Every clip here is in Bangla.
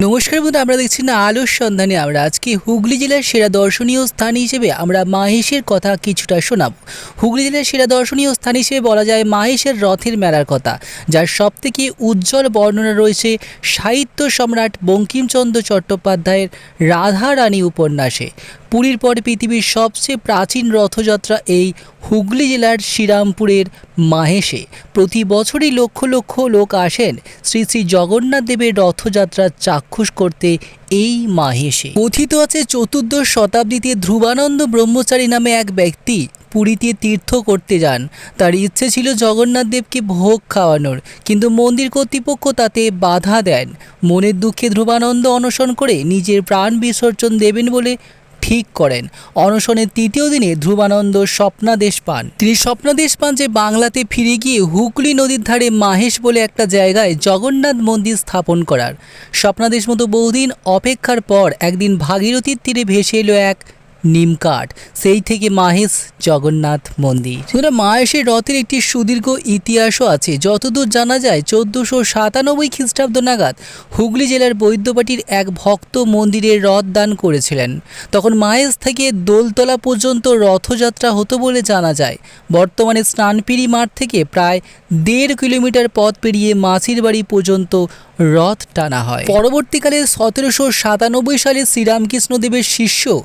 নমস্কার বন্ধু আমরা দেখছি না আলোর সন্ধানে। আমরা আজকে হুগলি জেলার সেরা দর্শনীয় স্থান হিসেবে আমরা মাহেশের কথা কিছুটা শোনাব। হুগলি জেলার সেরা দর্শনীয় স্থান হিসেবে বলা যায় মাহেশের রথের মেলার কথা, যার সবথেকে উজ্জ্বল বর্ণনা রয়েছে সাহিত্য সম্রাট বঙ্কিমচন্দ্র চট্টোপাধ্যায়ের রাধা রানী উপন্যাসে। পুরীর পর পৃথিবীর সবচেয়ে প্রাচীন রথযাত্রা এই হুগলি জেলার শ্রীরামপুরের মাহেশে। প্রতি বছরই লক্ষ লক্ষ লোক আসেন শ্রী শ্রী জগন্নাথ দেবের রথযাত্রার চাক্ষুষ করতে এই মাহেশে। কথিত আছে চতুর্দশ শতাব্দীতে ধ্রুবানন্দ ব্রহ্মচারী নামে এক ব্যক্তি পুরীতে তীর্থ করতে যান। তার ইচ্ছে ছিল জগন্নাথ দেবকে ভোগ খাওয়ানোর, কিন্তু মন্দির কর্তৃপক্ষ তাতে বাধা দেন। মনের দুঃখে ধ্রুবানন্দ অনশন করে নিজের প্রাণ বিসর্জন দেবেন বলে ঠিক করেন। অনশনের তৃতীয় দিনে ধ্রুবানন্দ স্বপ্নাদেশ পান। তিনি স্বপ্নাদেশ পান যে বাংলাতে ফিরে গিয়ে হুগলি নদীর ধারে মাহেশ বলে একটা জায়গায় জগন্নাথ মন্দির স্থাপন করার। স্বপ্নাদেশ মতো বহুদিন অপেক্ষার পর একদিন ভাগীরথীর তীরে ভেসে এলো এক নিমকাঠ সেই থেকে মাহেশ জগন্নাথ মন্দির। সুতরাং মাহেশের রথের একটি সুদীর্ঘ ইতিহাসও আছে। যতদূর জানা যায়, চোদ্দোশো সাতানব্বই খ্রিস্টাব্দ নাগাদ হুগলি জেলার বৈদ্যবাটির এক ভক্ত মন্দিরের রথ দান করেছিলেন। তখন মাহেশ থেকে দোলতলা পর্যন্ত রথযাত্রা হতো বলে জানা যায়। বর্তমানে স্নানপিড়ি মাঠ থেকে প্রায় দেড় কিলোমিটার পথ পেরিয়ে মাসির বাড়ি পর্যন্ত রথ টানা হয়। পরবর্তীকালে সতেরোশো সাতানব্বই সালে শ্রীরামকৃষ্ণদেবের শিষ্য শিষ্য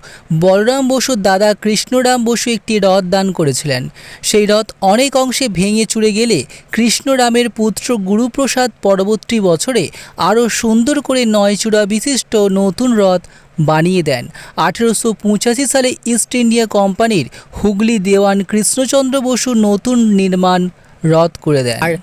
বলরাম বসুর দাদা কৃষ্ণরাম বসু একটি রথ দান করেছিলেন। সেই রথ অনেক অংশে ভেঙে চুরে গেলে কৃষ্ণরামের পুত্র গুরুপ্রসাদ পরবর্তী বছরে আরও সুন্দর করে নয় চূড়া বিশিষ্ট নতুন রথ বানিয়ে দেন। আঠেরোশো পঁচাশি সালে ইস্ট ইন্ডিয়া কোম্পানির হুগলি দেওয়ান কৃষ্ণচন্দ্র বসু নতুন নির্মাণ রথ করে দেন। আর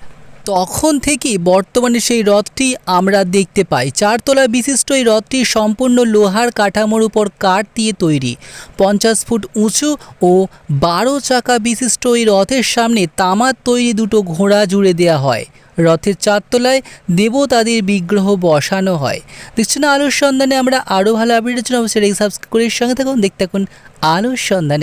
তখন থেকেই বর্তমানে সেই রথটি আমরা দেখতে পাই। চারতলা বিশিষ্ট এই রথটি সম্পূর্ণ লোহার কাঠামোর উপর কাঠ দিয়ে তৈরি। পঞ্চাশ ফুট উঁচু ও বারো চাকা বিশিষ্ট এই রথের সামনে তামার তৈরি দুটো ঘোড়া জুড়ে দেওয়া হয়। রথের চারতলায় দেবতাদের বিগ্রহ বসানো হয়। দেখছেন আলোর সন্ধানে আমরা আরও ভালো আপডেটের জন্য অবশ্যই সাবস্ক্রাইব করে সঙ্গে থাকুন। দেখতে থাকুন আলোর সন্ধানে।